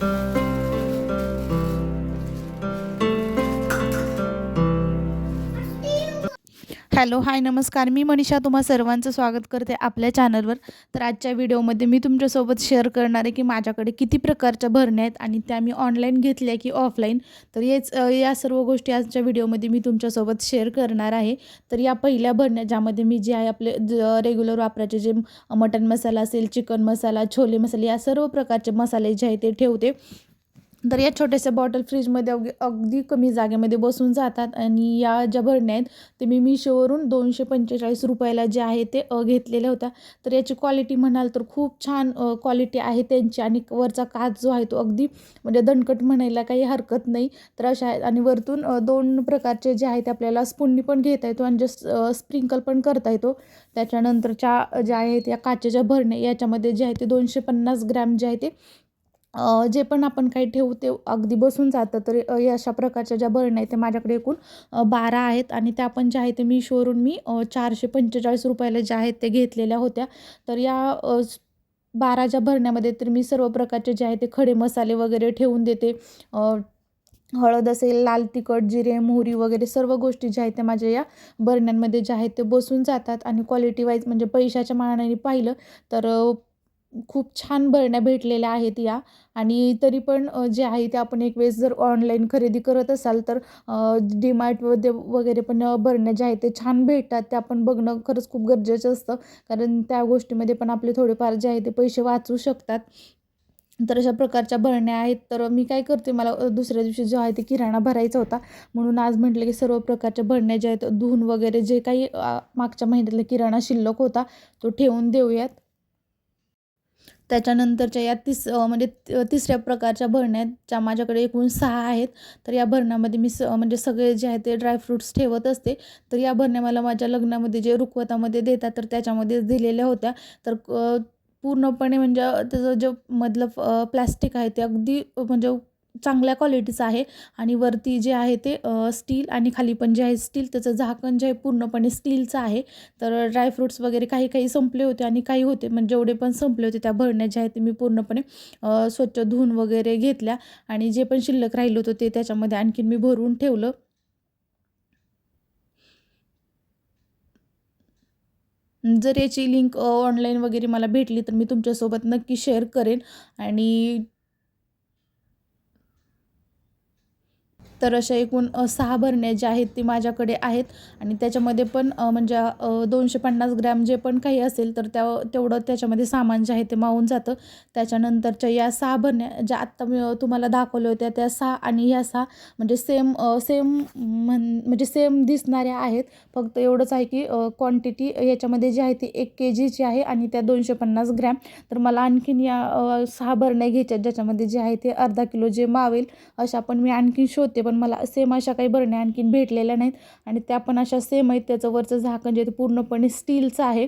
thank you hello hi नमस्कार. मी मनीषा तुम्हा सर्वांचं स्वागत करते आपल्या चॅनलवर. तर आजच्या व्हिडिओमध्ये मी तुमच्यासोबत शेअर करणार आहे की माझ्याकडे किती प्रकारच्या भरण्या आहेत आणि त्या मी ऑनलाईन घेतल्या की ऑफलाईन. तर हेच या सर्व गोष्टी आजच्या व्हिडिओमध्ये मी तुमच्यासोबत शेअर करणार आहे. तर या पहिल्या भरण्या ज्यामध्ये मी जे आहे आपले रेग्युलर वापरायचे जे मटन मसाला असेल चिकन मसाला छोले मसाले या सर्व प्रकारचे मसाले जे आहे ते ठेवते. तर या छोट्याशा बॉटल फ्रीजमध्ये अगदी अगदी कमी जागेमध्ये बसून जातात. आणि या ज्या भरण्या आहेत ते मी मिशोवरून दोनशे पंचेचाळीस रुपयाला जे आहे ते घेतलेल्या होत्या. तर याची क्वालिटी म्हणाल तर खूप छान क्वालिटी आहे त्यांची. आणि वरचा काच जो आहे तो अगदी म्हणजे दणकट म्हणायला काही हरकत नाही. तर अशा आहेत. आणि वरतून दोन प्रकारचे जे आहेत ते आपल्याला स्पुंडी पण घेता येतो आणि जस्ट स्प्रिंकल पण करता येतो. त्याच्यानंतरच्या ज्या आहेत या काचेच्या भरण्या याच्यामध्ये जे आहे ते दोनशे पन्नास ग्रॅम जे आहे ते जे पण आपण काही ठेवू ते अगदी बसून जातं. तर या अशा प्रकारच्या ज्या भरण्या आहेत ते माझ्याकडे एकूण बारा आहेत आणि त्या पण ज्या आहेत ते मी शोरूम मी चारशे पंचेचाळीस रुपयाला ज्या आहेत ते घेतलेल्या होत्या. तर या बारा ज्या भरण्यामध्ये तर मी सर्व प्रकारचे जे आहे ते खडे मसाले वगैरे ठेवून देते. हळद असेल लाल तिखट जिरे मोहरी वगैरे सर्व गोष्टी ज्या आहेत त्या माझ्या या भरण्यांमध्ये ज्या आहेत ते बसून जातात. आणि क्वालिटी वाईज म्हणजे पैशाच्या मानाने पाहिलं तर खूप छान भरण्या भेटलेल्या आहेत या. आणि तरी पण जे आहे ते आपण एक वेळेस जर ऑनलाईन खरेदी करत असाल तर डीमार्टमध्ये वगैरे पण बरण्या भरण्या ज्या आहेत ते छान भेटतात. ते आपण बघणं खरंच खूप गरजेचं असतं. कारण त्या गोष्टीमध्ये पण आपले थोडेफार जे आहे ते पैसे वाचू शकतात. तर अशा प्रकारच्या भरण्या आहेत. तर मी काय करते मला दुसऱ्या दिवशी जो आहे ते किराणा भरायचा होता. म्हणून आज म्हटलं की सर्व प्रकारच्या भरण्या ज्या आहेत धुवून वगैरे जे काही मागच्या महिन्यातला किराणा शिल्लक होता तो ठेवून देऊयात. त्याच्यानंतरच्या या तिस म्हणजे तिसऱ्या प्रकारच्या भरण्या ज्या माझ्याकडे एकूण सहा आहेत तर या भरण्यामध्ये मी स म्हणजे सगळे जे आहे ते ड्रायफ्रूट्स ठेवत असते. तर या भरण्या मला माझ्या लग्नामध्ये जे रुखवतामध्ये देतात तर त्याच्यामध्येच दिलेल्या होत्या. तर पूर्णपणे म्हणजे त्याचं जे मधलं प्लॅस्टिक आहे ते अगदी म्हणजे चांगल्या क्वालिटीचं आहे. आणि वरती जे आहे ते स्टील आणि खाली पण जे आहे स्टील त्याचं झाकण जे आहे पूर्णपणे स्टीलचं आहे. तर ड्रायफ्रूट्स वगैरे काही काही संपले होते आणि काही होते म्हणजे जेवढे पण संपले होते त्या भरण्या ज्या आहेत ते मी पूर्णपणे स्वच्छ धुवून वगैरे घेतल्या. आणि जे पण शिल्लक राहिलं होतं ते त्याच्यामध्ये आणखीन मी भरून ठेवलं. जर याची लिंक ऑनलाईन वगैरे मला भेटली तर मी तुमच्यासोबत नक्की शेअर करेन. आणि तर अशा एकूण सहा भरण्या ज्या आहेत ती माझ्याकडे आहेत. आणि त्याच्यामध्ये पण म्हणजे दोनशे पन्नास ग्रॅम जे पण काही असेल तर त्या तेवढं त्याच्यामध्ये सामान जे आहे ते मावून जातं. त्याच्यानंतरच्या या सहा भरण्या ज्या आत्ता मी तुम्हाला दाखवल्या होत्या त्या सहा आणि ह्या सहा म्हणजे सेम सेम म्हण म्हणजे सेम दिसणाऱ्या आहेत. फक्त एवढंच आहे की क्वांटिटी याच्यामध्ये जी आहे ती एक के जीची आहे आणि त्या दोनशे पन्नास ग्रॅम. तर मला आणखीन या सहा भरण्या घ्यायच्या ज्याच्यामध्ये जे आहे ते अर्धा किलो जे मावेल अशा पण मी आणखीन शोधते. पण मला सेम अशा काही भरण्या आणखीन भेटलेल्या नाहीत. आणि त्या पण अशा सेम आहेत. त्याचं वरचं झाकण जे ते पूर्णपणे स्टीलचं आहे.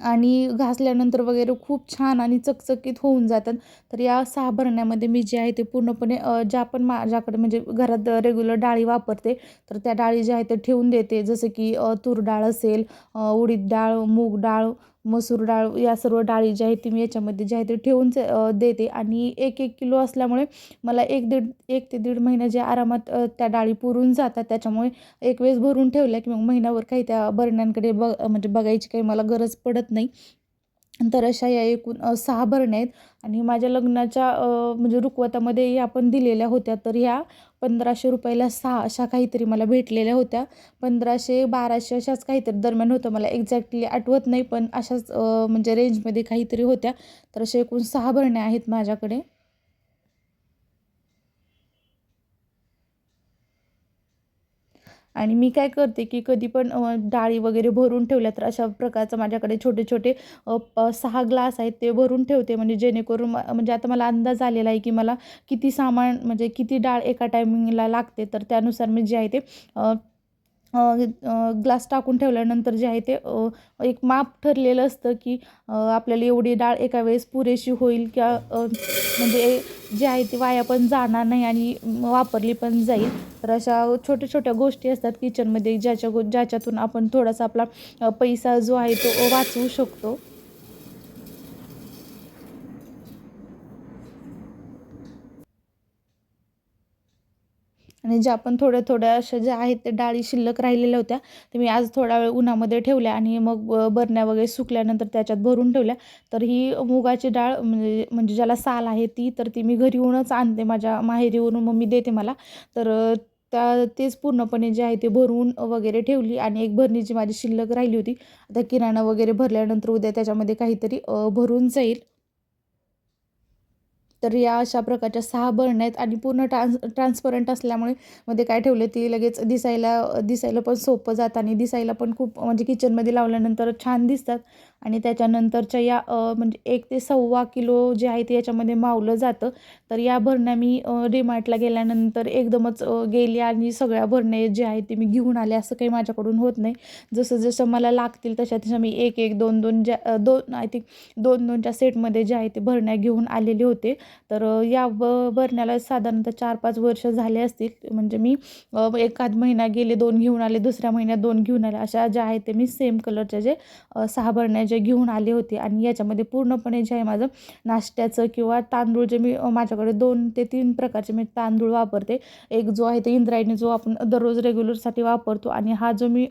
आणि घासल्यानंतर वगैरे खूप छान आणि चकचकीत होऊन जातात. तर या सहा भरण्यामध्ये मी जे आहे ते पूर्णपणे ज्या पण माझ्याकडे म्हणजे घरात रेग्युलर डाळी वापरते तर त्या डाळी ज्या आहेत ते ठेवून देते. जसं की तूर डाळ असेल उडीद डाळ मूग डाळ मसूर डाळ या सर्व डाळी ज्या आहेत ती मी याच्यामध्ये जे आहे ते ठेवून देते. आणि एक एक किलो असल्यामुळे मला एक दीड एक ते दीड महिना जे आरामात त्या डाळी पुरून जातात त्याच्यामुळे एक वेळेस भरून ठेवल्या की मग महिनाभर काही त्या भरण्यांकडे बघ म्हणजे बघायची काही मला गरज पडत नाही. तर अशा या एकूण सहा भरण्या आहेत आणि माझ्या लग्नाच्या म्हणजे रुखवतामध्ये आपण दिलेल्या होत्या. तर ह्या पंधराशे रुपयाला सहा अशा काहीतरी मला भेटलेल्या होत्या. पंधराशे बाराशे अशाच काहीतरी दरम्यान होतं मला एक्झॅक्टली आठवत नाही पण अशाच म्हणजे रेंजमध्ये काहीतरी होत्या. तर अशा एकूण सहा भरण्या आहेत माझ्याकडे. आणि मी काय करते की कधी पण डाळी वगैरे भरून ठेवल्या तर अशा प्रकारचं माझ्याकडे छोटे छोटे प सहा ग्लास आहेत ते भरून ठेवते. म्हणजे जेणेकरून म्हणजे आता मला अंदाज आलेला आहे की मला किती सामान म्हणजे किती डाळ एका टायमिंगला लागते. तर त्यानुसार मी जे आहे ते ग्लास टाकून ठेवल्यानंतर जे आहे ते एक माप ठरलेलं असतं की आपल्याला एवढी डाळ एका वेळेस पुरेशी होईल किंवा म्हणजे जे आहे ते वाया पण जाणार नाही आणि वापरली पण जाईल. तर अशा छोट्या छोट्या गोष्टी असतात किचनमध्ये ज्याच्या गो ज्याच्यातून आपण थोडासा आपला पैसा जो आहे तो वाचवू शकतो. आणि ज्या पण थोड्या थोड्या अशा ज्या आहेत त्या डाळी शिल्लक राहिलेल्या होत्या ते मी आज थोडा वेळ उन्हामध्ये ठेवल्या आणि मग बरण्या वगैरे सुकल्यानंतर त्याच्यात भरून ठेवल्या. तर ही मुगाची डाळ म्हणजे म्हणजे ज्याला साल आहे ती तर ती मी घरी येऊनच आणते माझ्या माहेरीवरून मम्मी देते मला. तर त्या तेच पूर्णपणे जे आहे ते भरून वगैरे ठेवली आणि एक भरणीची माझी शिल्लक राहिली होती. आता किराणा वगैरे भरल्यानंतर उद्या त्याच्यामध्ये काहीतरी भरून जाईल. तर या अशा प्रकारच्या सहा बरण्या आहेत आणि पूर्ण ट्रान्स ट्रान्सपरंट असल्यामुळे मध्ये काय ठेवले ती लगेच दिसायला दिसायला पण सोपं जातं आणि दिसायला पण खूप म्हणजे किचनमध्ये लावल्यानंतर छान दिसतात. आणि त्याच्यानंतरच्या या म्हणजे एक ते सव्वा किलो जे आहे ते याच्यामध्ये मावलं जातं. तर या भरण्या मी डीमार्टला गेल्यानंतर एकदमच गेली आणि सगळ्या भरण्या जे आहे ते मी घेऊन आले. असं काही माझ्याकडून होत नाही. जसं जसं मला लागतील तशा तशा मी एक एक दोन दोन ज्या दोन आय थिंक दोन दोनच्या सेटमध्ये जे आहे ते भरण्या घेऊन आलेले होते. तर या ब भरण्याला साधारणतः चार पाच वर्ष झाले असतील. म्हणजे मी एखाद महिना गेले दोन घेऊन आले दुसऱ्या महिन्यात दोन घेऊन आले. अशा ज्या आहेत ते मी सेम कलरच्या जे सहा भरण्या जे घेऊन आले होते आणि याच्यामध्ये पूर्णपणे जे आहे माझं नाश्त्याचं किंवा तांदूळ जे मी माझ्याकडे दोन ते तीन प्रकारचे मी तांदूळ वापरते. एक जो आहे ते इंद्रायणी जो आपण दररोज रेग्युलरसाठी वापरतो आणि हा जो मी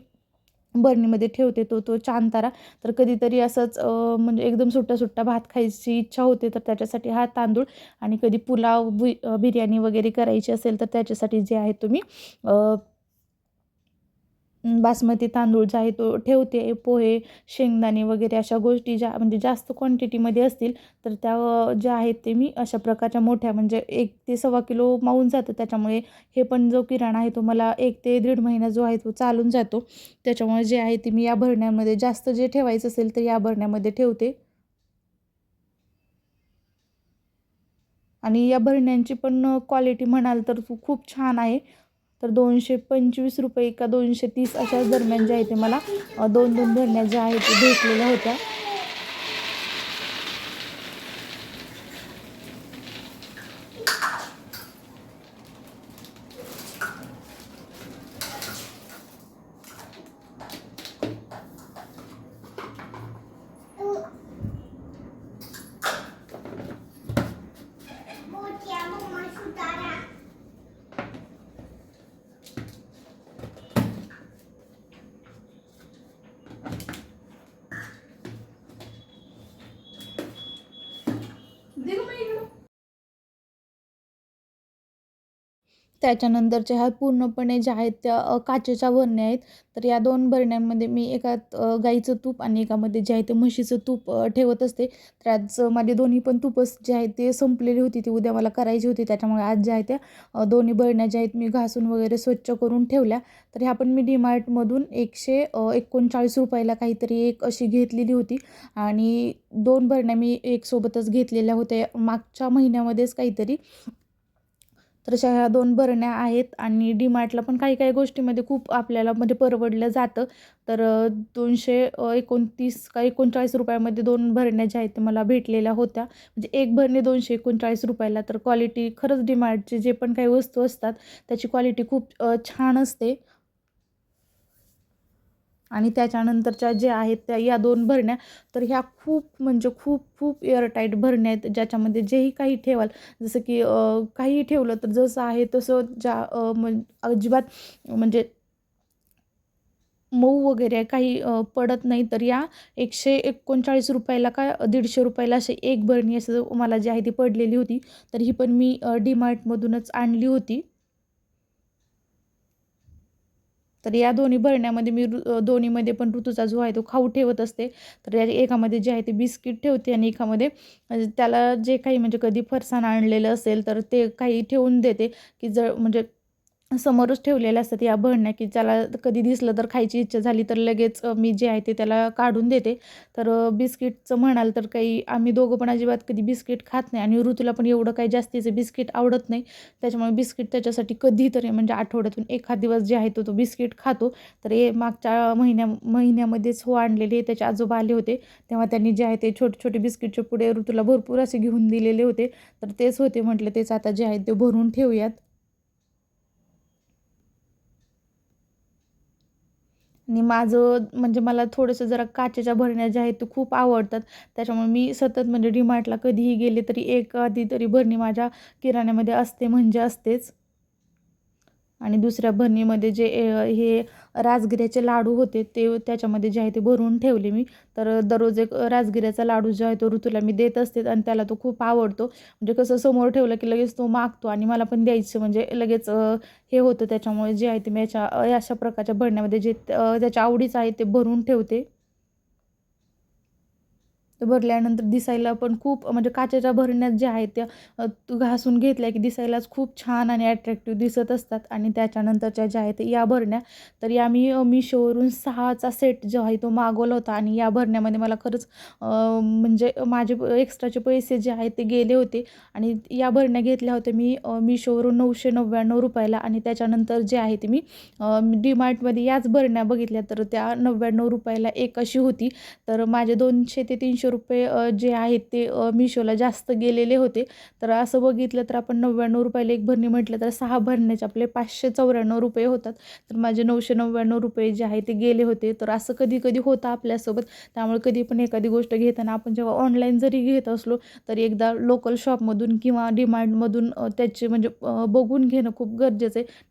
बरणीमध्ये ठेवते तो तो चांतारा तर कधीतरी असंच म्हणजे एकदम सुट्टा सुट्टा भात खायची इच्छा होते तर त्याच्यासाठी हा तांदूळ आणि कधी पुलाव बिर्याणी वगैरे करायची असेल तर त्याच्यासाठी जे आहे तुम्ही बासमती तांदूळ जो आहे तो ठेवते पोहे शेंगदाणे वगैरे अशा गोष्टी ज्या म्हणजे जास्त क्वांटिटीमध्ये असतील तर त्या ज्या आहेत ते मी अशा प्रकारच्या मोठ्या म्हणजे एक ते सव्वा किलो मावून जातं. त्याच्यामुळे हे पण जो किराणा आहे तो मला एक ते दीड महिना जो आहे तो चालून जातो. त्याच्यामुळे जे आहे ते मी या भरण्यामध्ये जास्त जे ठेवायचं असेल तर या भरण्यामध्ये ठेवते. आणि या भरण्यांची पण क्वालिटी म्हणाल तर खूप छान आहे. तर दोनशे पंचवीस रुपये का दोनशे तीस अशाच दरम्यान जे आहे ते मला दोन दोन भरण्या ज्या आहेत ते भेटलेल्या होत्या. त्याच्यानंतरच्या ह्या पूर्णपणे ज्या आहेत त्या काचेच्या भरण्या आहेत. तर या दोन भरण्यांमध्ये मी एकात गाईचं तूप आणि एकामध्ये जे आहे ते म्हशीचं तूप ठेवत असते. तर आज माझे दोन्ही पण तूपच जे आहेत ते संपलेली होती. ती उद्या मला करायची होती. त्याच्यामुळे आज ज्या आहेत त्या दोन्ही भरण्या ज्या आहेत मी घासून वगैरे स्वच्छ करून ठेवल्या. तर ह्या पण मी डीमार्टमधून एकशे एकोणचाळीस रुपयाला काहीतरी एक अशी घेतलेली होती. आणि दोन भरण्या मी एकसोबतच घेतलेल्या होत्या. मागच्या महिन्यामध्येच काहीतरी तर अशा ह्या दोन भरण्या आहेत आणि डीमार्टला पण काही काही गोष्टीमध्ये खूप आपल्याला म्हणजे परवडलं जातं. तर दोनशे एकोणतीस का एकोणचाळीस रुपयामध्ये दोन भरण्या ज्या आहेत मला भेटलेल्या होत्या. म्हणजे एक भरणी दोनशे एकोणचाळीस रुपयाला तर क्वालिटी खरंच डीमार्टचे जे पण काही वस्तू असतात त्याची क्वालिटी खूप छान असते. आणि त्याच्यानंतरच्या जे आहेत त्या या दोन भरण्या तर ह्या खूप म्हणजे खूप खूप एअरटाईट भरण्या आहेत ज्याच्यामध्ये जेही काही ठेवाल जसं की काही ठेवलं तर जसं आहे तसं ज्या अजिबात म्हणजे मऊ वगैरे काही पडत नाही तर या एकशे एकोणचाळीस रुपयाला का दीडशे रुपयाला असे एक भरणी असं मला जी आहे ती पडलेली होती तर ही पण मी डीमार्टमधूनच आणली होती. तर या दोन्ही भरण्यामध्ये मी दोन्हीमध्ये पण ऋतूचा जो आहे तो खाऊ ठेवत असते. तर या एकामध्ये जे आहे ते बिस्किट ठेवते आणि एकामध्ये त्याला जे काही म्हणजे कधी फरसाण आणलेलं असेल तर ते काही ठेवून देते. की जर म्हणजे समोरच ठेवलेल्या असतात या भरण्या की त्याला कधी दिसलं तर खायची इच्छा झाली तर लगेच मी जे आहे ते त्याला काढून देते. तर बिस्किटचं म्हणाल तर काही आम्ही दोघं पण अजिबात कधी बिस्किट खात नाही आणि ऋतूला पण एवढं काही जास्तीचं बिस्किट आवडत नाही. त्याच्यामुळे बिस्किट त्याच्यासाठी कधीतरी म्हणजे आठवड्यातून एखाद दिवस जे आहे तो तो बिस्किट खातो. तर हे मागच्या महिन्या महिन्यामध्येच हो आणलेले त्याचे आजोबा आले होते. तेव्हा त्यांनी जे आहे ते छोटे छोटे बिस्किटचे पुढे ऋतूला भरपूर असे घेऊन दिलेले होते. तर तेच होते म्हटलं तेच आता जे आहे ते भरून ठेवूयात. आणि माझं म्हणजे मला थोडंसं जरा काचेच्या भरण्या ज्या आहेत ते खूप आवडतात. त्याच्यामुळे मी सतत म्हणजे डीमार्टला कधीही गेले तरी एक आधी तरी भरणी माझ्या किराण्यामध्ये असते म्हणजे असतेच. आणि दुसऱ्या भरणीमध्ये जे हे राजगिऱ्याचे लाडू होते ते त्याच्यामध्ये जे आहे ते भरून ठेवले मी. तर दररोज एक राजगिऱ्याचा लाडू जो आहे तो ऋतूला मी देत असते आणि त्याला तो खूप आवडतो. म्हणजे कसं समोर ठेवलं की लगेच तो मागतो आणि मला पण द्यायचं. म्हणजे लगेच हे होतं त्याच्यामुळे जे आहे ते मी याच्या अशा प्रकारच्या भरण्यामध्ये जे त्याच्या आवडीचं आहे ते भरून ठेवते. तर भरल्यानंतर दिसायला पण खूप म्हणजे काचेच्या भरण्यात ज्या आहेत त्या तू घासून घेतल्या की दिसायलाच खूप छान आणि ॲट्रॅक्टिव्ह दिसत असतात. आणि त्याच्यानंतरच्या ज्या आहेत या भरण्या तर या मी मिशोवरून सहाचा सेट जो आहे तो मागवला होता. आणि या भरण्यामध्ये मला खरंच म्हणजे माझे एक्स्ट्राचे पैसे जे आहेत ते गेले होते. आणि या भरण्या घेतल्या होत्या मी मिशोवरून नऊशे नव्याण्णव रुपयाला. आणि त्याच्यानंतर जे आहे ते मी डीमार्टमध्ये याच भरण्या बघितल्या. तर त्या नव्याण्णव रुपयाला एक अशी होती. तर माझे दोनशे ते तीनशे रुपये जे आहेत ते मिशोला जास्त गेलेले होते. तर असं बघितलं तर आपण नव्याण्णव रुपयाला एक भरणी म्हटलं तर सहा भरण्याचे आपले पाचशे चौऱ्याण्णव रुपये होतात. तर माझे नऊशे नव्याण्णव रुपये जे आहे ते गेले होते. तर असं कधी कधी होतं आपल्यासोबत. त्यामुळे कधी पण एखादी गोष्ट घेताना आपण जेव्हा ऑनलाईन जरी घेत असलो तरी एकदा लोकल शॉपमधून किंवा डिमार्टमधून त्याचे म्हणजे बघून घेणं खूप गरजेचं आहे.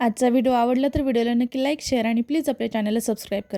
आजचा व्हिडिओ आवडला तर व्हिडिओला नक्की लाईक शेअर आणि प्लीज आपल्या चॅनलला सबस्क्राईब करा.